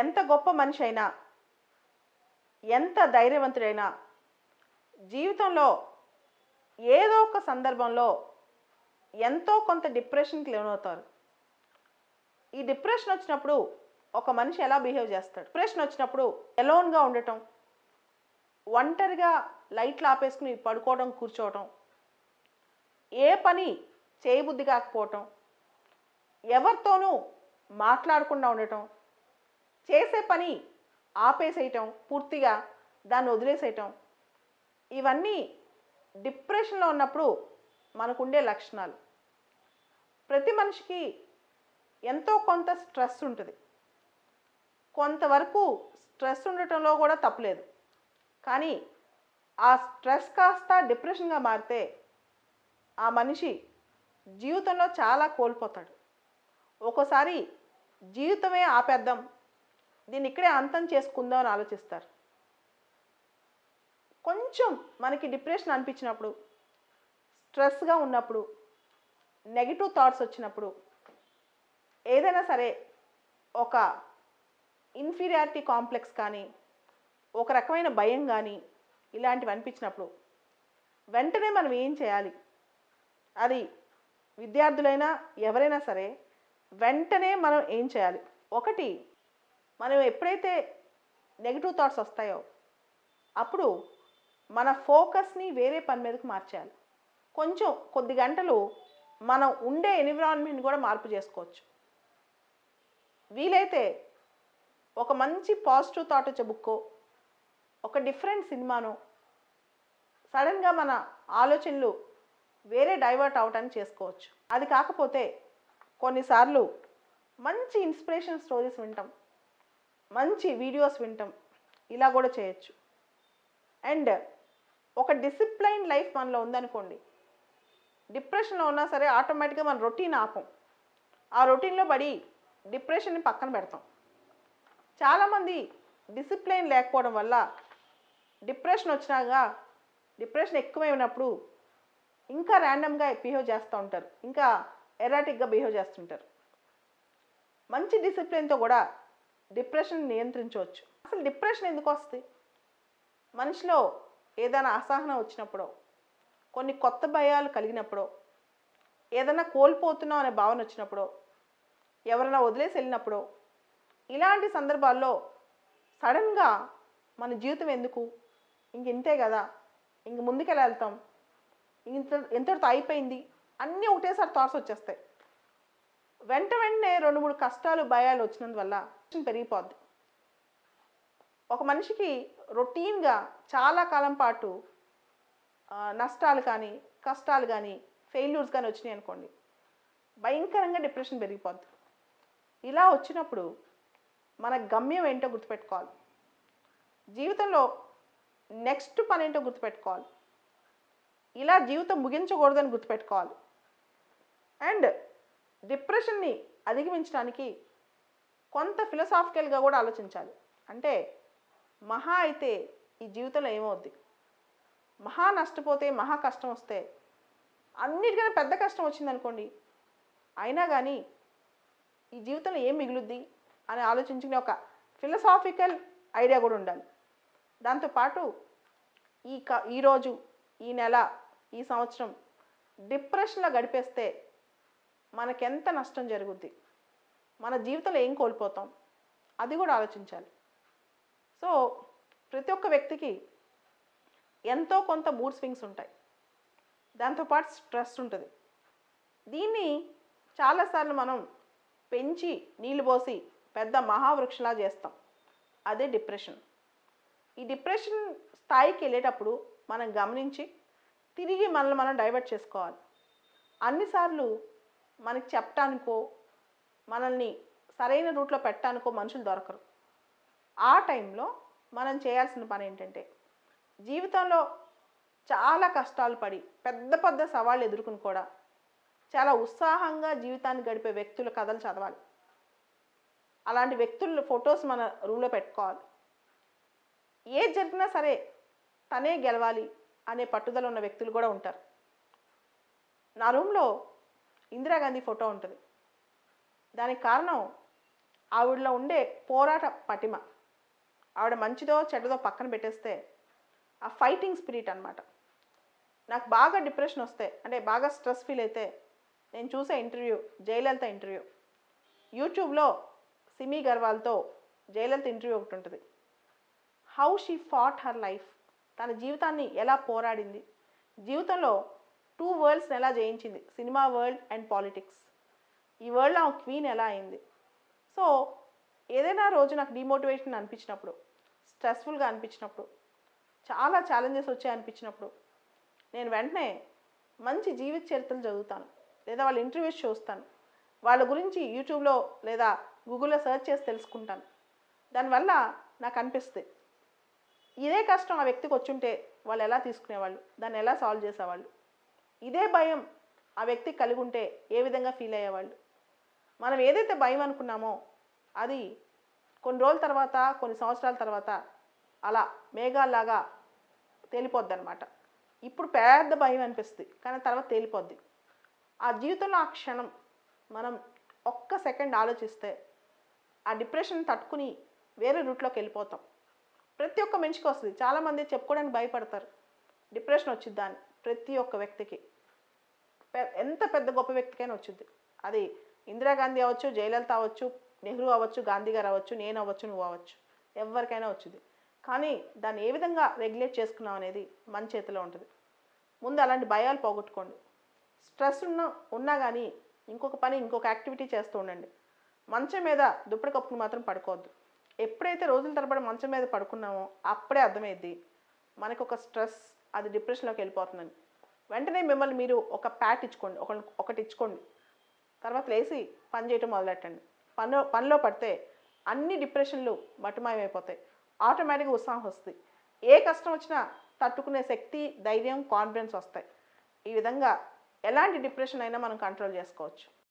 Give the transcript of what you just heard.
ఎంత గొప్ప మనిషి అయినా ఎంత ధైర్యవంతుడైనా జీవితంలో ఏదో ఒక సందర్భంలో ఎంతో కొంత డిప్రెషన్కి లోనవుతారు. ఈ డిప్రెషన్ వచ్చినప్పుడు ఒక మనిషి ఎలా బిహేవ్ చేస్తాడు? డిప్రెషన్ వచ్చినప్పుడు ఎలోన్గా ఉండటం ఒంటరిగా లైట్లు ఆపేసుకుని పడుకోవడం కూర్చోవటం ఏ పని చేయబుద్ధి కాకపోవటం ఎవరితోనూ మాట్లాడకుండా ఉండటం చేసే పని ఆపేసేయటం పూర్తిగా దాన్ని వదిలేసేయటం ఇవన్నీ డిప్రెషన్లో ఉన్నప్పుడు మనకుండే లక్షణాలు. ప్రతి మనిషికి ఎంతో కొంత స్ట్రెస్ ఉంటుంది. కొంతవరకు స్ట్రెస్ ఉండటంలో కూడా తప్పులేదు. కానీ ఆ స్ట్రెస్ కాస్త డిప్రెషన్గా మారితే ఆ మనిషి జీవితంలో చాలా కోల్పోతాడు. ఒక్కోసారి జీవితమే ఆపేద్దాం దీన్ని ఇక్కడే అంతం చేసుకుందాం అని ఆలోచిస్తారు. కొంచెం మనకి డిప్రెషన్ అనిపించినప్పుడు స్ట్రెస్గా ఉన్నప్పుడు నెగిటివ్ థాట్స్ వచ్చినప్పుడు ఏదైనా సరే ఒక ఇన్ఫీరియారిటీ కాంప్లెక్స్ కానీ ఒక రకమైన భయం కానీ ఇలాంటివి అనిపించినప్పుడు వెంటనే మనం ఏం చేయాలి? అది విద్యార్థులైనా ఎవరైనా సరే వెంటనే మనం ఏం చేయాలి? ఒకటి మనం ఎప్పుడైతే నెగిటివ్ థాట్స్ వస్తాయో అప్పుడు మన ఫోకస్ని వేరే పని మీదకి మార్చేయాలి. కొంచెం కొద్ది గంటలు మనం ఉండే ఎన్విరాన్మెంట్ కూడా మార్పు చేసుకోవచ్చు. వీలైతే ఒక మంచి పాజిటివ్ థాట్ వచ్చే బుక్కో ఒక డిఫరెంట్ సినిమానో సడన్గా మన ఆలోచనలు వేరే డైవర్ట్ అవటానికి చేసుకోవచ్చు. అది కాకపోతే కొన్నిసార్లు మంచి ఇన్స్పిరేషన్ స్టోరీస్ వింటాం. మంచి వీడియోస్ వింటాం. ఇలా కూడా చేయొచ్చు. అండ్ ఒక డిసిప్లైన్ లైఫ్ మనలో ఉందనుకోండి. డిప్రెషన్లో ఉన్నా సరే ఆటోమేటిక్గా మన రొటీన్ ఆపం. ఆ రొటీన్లో పడి డిప్రెషన్ని పక్కన పెడతాం. చాలామంది డిసిప్లైన్ లేకపోవడం వల్ల డిప్రెషన్ వచ్చినాక డిప్రెషన్ ఎక్కువైనప్పుడు ఇంకా ర్యాండమ్గా బిహేవ్ చేస్తూ ఉంటారు. ఇంకా ఎరాటిక్గా బిహేవ్ చేస్తుంటారు. మంచి డిసిప్లిన్తో కూడా డిప్రెషన్ నియంత్రించవచ్చు. అసలు డిప్రెషన్ ఎందుకు వస్తుంది? మనిషిలో ఏదైనా అసహనం వచ్చినప్పుడో కొన్ని కొత్త భయాలు కలిగినప్పుడో ఏదైనా కోల్పోతున్నాం అనే భావన వచ్చినప్పుడో ఎవరైనా వదిలేసి వెళ్ళినప్పుడో ఇలాంటి సందర్భాల్లో సడన్గా మన జీవితం ఎందుకు? ఇంక ఇంతే కదా? ఇంక ముందుకెలా వెళ్తాం? ఇంత ఎంతటితో అయిపోయింది? అన్నీ ఒకటేసారి థాట్స్ వచ్చేస్తాయి. వెంట వెంటనే రెండు మూడు కష్టాలు భయాలు వచ్చినందువల్ల పెరిగిపోద్ది. ఒక మనిషికి రొటీన్గా చాలా కాలం పాటు నష్టాలు కానీ కష్టాలు కానీ ఫెయిల్యూర్స్ కానీ వచ్చినాయి అనుకోండి భయంకరంగా డిప్రెషన్ పెరిగిపోద్ది. ఇలా వచ్చినప్పుడు మన గమ్యం ఏంటో గుర్తుపెట్టుకోవాలి. జీవితంలో నెక్స్ట్ పని ఏంటో గుర్తుపెట్టుకోవాలి. ఇలా జీవితం ముగించకూడదని గుర్తుపెట్టుకోవాలి. అండ్ డిప్రెషన్ని అధిగమించడానికి కొంత ఫిలసాఫికల్గా కూడా ఆలోచించాలి. అంటే మహా అయితే ఈ జీవితంలో ఏమవుద్ది? మహా నష్టపోతే మహా కష్టం వస్తే అన్నిటికన్నా పెద్ద కష్టం వచ్చిందనుకోండి అయినా కానీ ఈ జీవితంలో ఏం మిగులుద్ది అని ఆలోచించుకునే ఒక ఫిలసాఫికల్ ఐడియా కూడా ఉండాలి. దాంతోపాటు ఈ క ఈరోజు ఈ నెల ఈ సంవత్సరం డిప్రెషన్లో గడిపేస్తే మనకెంత నష్టం జరుగుద్ది? మన జీవితంలో ఏం కోల్పోతాం? అది కూడా ఆలోచించాలి. సో ప్రతి ఒక్క వ్యక్తికి ఎంతో కొంత మూడ్ స్వింగ్స్ ఉంటాయి. దాంతోపాటు స్ట్రెస్ ఉంటుంది. దీన్ని చాలాసార్లు మనం పెంచి నీళ్ళు పోసి పెద్ద మహావృక్షలా చేస్తాం. అదే డిప్రెషన్. ఈ డిప్రెషన్ స్థాయికి వెళ్ళేటప్పుడు మనం గమనించి తిరిగి మనల్ని మనం డైవర్ట్ చేసుకోవాలి. అన్నిసార్లు మనకి చెప్పటానికో మనల్ని సరైన రూట్లో పెట్టడానికో మనుషులు దొరకరు. ఆ టైంలో మనం చేయాల్సిన పని ఏంటంటే జీవితంలో చాలా కష్టాలు పడి పెద్ద పెద్ద సవాళ్ళు ఎదుర్కొని కూడా చాలా ఉత్సాహంగా జీవితాన్ని గడిపే వ్యక్తుల కథలు చదవాలి. అలాంటి వ్యక్తుల ఫొటోస్ మన రూమ్లో పెట్టుకోవాలి. ఏది జరిగినా సరే తనే గెలవాలి అనే పట్టుదల ఉన్న వ్యక్తులు కూడా ఉంటారు. నా రూమ్లో ఇందిరాగాంధీ ఫోటో ఉంటుంది. దానికి కారణం ఆవిడలో ఉండే పోరాట పటిమ. ఆవిడ మంచిదో చెడ్డదో పక్కన పెట్టేస్తే ఆ ఫైటింగ్ స్పిరిట్ అన్నమాట. నాకు బాగా డిప్రెషన్ వస్తే అంటే బాగా స్ట్రెస్ ఫీల్ అయితే నేను చూసే ఇంటర్వ్యూ జయలలిత ఇంటర్వ్యూ యూట్యూబ్లో సిమి గర్వాల్తో జయలలిత ఇంటర్వ్యూ ఒకటి ఉంటుంది. How she fought her life తన జీవితాన్ని ఎలా పోరాడింది. జీవితంలో టూ వరల్డ్స్ని ఎలా జయించింది. సినిమా వరల్డ్ అండ్ పాలిటిక్స్ ఈ వరల్డ్లో ఆమె క్వీన్ ఎలా అయింది? సో ఏదైనా రోజు నాకు డిమోటివేషన్ అనిపించినప్పుడు స్ట్రెస్ఫుల్గా అనిపించినప్పుడు చాలా ఛాలెంజెస్ వచ్చాయి అనిపించినప్పుడు నేను వెంటనే మంచి జీవిత చరిత్రలు చదువుతాను. లేదా వాళ్ళ ఇంటర్వ్యూస్ చూస్తాను. వాళ్ళ గురించి యూట్యూబ్లో లేదా గూగుల్లో సెర్చ్ చేసి తెలుసుకుంటాను. దానివల్ల నాకు అనిపిస్తుంది. ఇదే కష్టం ఆ వ్యక్తికి వచ్చుంటే వాళ్ళు ఎలా తీసుకునేవాళ్ళు? దాన్ని ఎలా సాల్వ్ చేసేవాళ్ళు? ఇదే భయం ఆ వ్యక్తికి కలిగి ఉంటే ఏ విధంగా ఫీల్ అయ్యేవాళ్ళు? మనం ఏదైతే భయం అనుకున్నామో అది కొన్ని రోజుల తర్వాత కొన్ని సంవత్సరాల తర్వాత అలా మేఘాల్లాగా తేలిపోద్ది అనమాట ఇప్పుడు పెద్ద భయం అనిపిస్తుంది కానీ తర్వాత తేలిపోద్ది. ఆ జీవితంలో ఆ క్షణం మనం ఒక్క సెకండ్ ఆలోచిస్తే ఆ డిప్రెషన్ తట్టుకుని వేరే రూట్లోకి వెళ్ళిపోతాం. ప్రతి ఒక్క మనిషికి వస్తుంది. చాలామంది చెప్పుకోవడానికి భయపడతారు. డిప్రెషన్ వచ్చిద్దా దాన్ని ప్రతి ఒక్క వ్యక్తికి. పె- ఎంత పెద్ద గొప్ప వ్యక్తికైనా వచ్చింది అది ఇందిరాగాంధీ అవ్వచ్చు జయలలిత అవ్వచ్చు నెహ్రూ అవ్వచ్చు గాంధీ గారు అవ్వచ్చు నేను అవ్వచ్చు నువ్వు అవ్వచ్చు. ఎవరికైనా వచ్చింది కానీ దాన్ని ఏ విధంగా రెగ్యులేట్ చేసుకున్నాం అనేది మన చేతిలో ఉంటుంది. ముందు అలాంటి భయాలు పోగొట్టుకోండి. స్ట్రెస్ ఉన్న ఉన్నా కానీ ఇంకొక పని ఇంకొక యాక్టివిటీ చేస్తూ ఉండండి. మంచం మీద దుప్పటి కప్పుకుని మాత్రం పడుకోవద్దు. ఎప్పుడైతే రోజుల తరబడి మంచం మీద పడుకున్నామో అప్పుడే అర్థమైద్ది మనకు ఒక స్ట్రెస్ అది డిప్రెషన్లోకి వెళ్ళిపోతుందని. వెంటనే మిమ్మల్ని మీరు ఒక ప్యాట్ ఇచ్చుకోండి. ఒక ఒకటి ఇచ్చుకోండి. తర్వాత లేచి పని చేయటం మొదలెట్టండి. పనిలో పనిలో పడితే అన్ని డిప్రెషన్లు మటుమాయమైపోతాయి. ఆటోమేటిక్గా ఉత్సాహం వస్తుంది. ఏ కష్టం వచ్చినా తట్టుకునే శక్తి ధైర్యం కాన్ఫిడెన్స్ వస్తాయి. ఈ విధంగా ఎలాంటి డిప్రెషన్ అయినా మనం కంట్రోల్ చేసుకోవచ్చు.